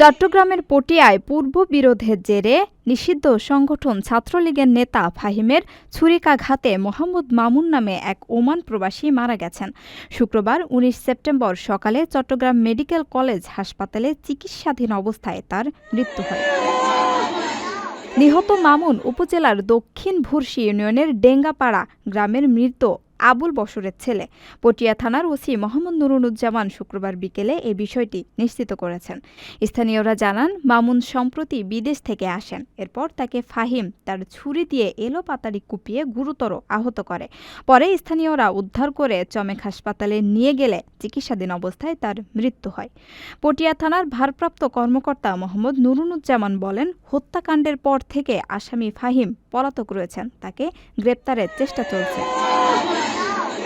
চট্টগ্রামের পটিয়ায় পূর্ব বিরোধের জেরে নিষিদ্ধ সংগঠন ছাত্রলীগের নেতা ফাহিমের ছুরিকাঘাতে মোহাম্মদ মামুন নামে এক ওমান প্রবাসী মারা গেছেন। শুক্রবার উনিশ সেপ্টেম্বর সকালে চট্টগ্রাম মেডিকেল কলেজ হাসপাতালে চিকিৎসাধীন অবস্থায় তার মৃত্যু হয়। নিহত মামুন উপজেলার দক্ষিণ ভুরসি ইউনিয়নের ডেঙ্গাপাড়া গ্রামের মৃত আবুল বসরের ছেলে। পটিয়া থানার ওসি মোহাম্মদ নুরুনুজ্জামান শুক্রবার বিকেলে এই বিষয়টি নিশ্চিত করেছেন। স্থানীয়রা জানান, মামুন সম্প্রতি বিদেশ থেকে আসেন। এরপর তাকে ফাহিম তার ছুরি দিয়ে এলো পাতারি কুপিয়ে গুরুতর আহত করে। পরে স্থানীয়রা উদ্ধার করে চমেক হাসপাতালে নিয়ে গেলে চিকিৎসাধীন অবস্থায় তার মৃত্যু হয়। পটিয়া থানার ভারপ্রাপ্ত কর্মকর্তা মোহাম্মদ নুরুনুজ্জামান বলেন, হত্যাকাণ্ডের পর থেকে আসামি ফাহিম পলাতক রয়েছেন। তাকে গ্রেপ্তারের চেষ্টা চলছে।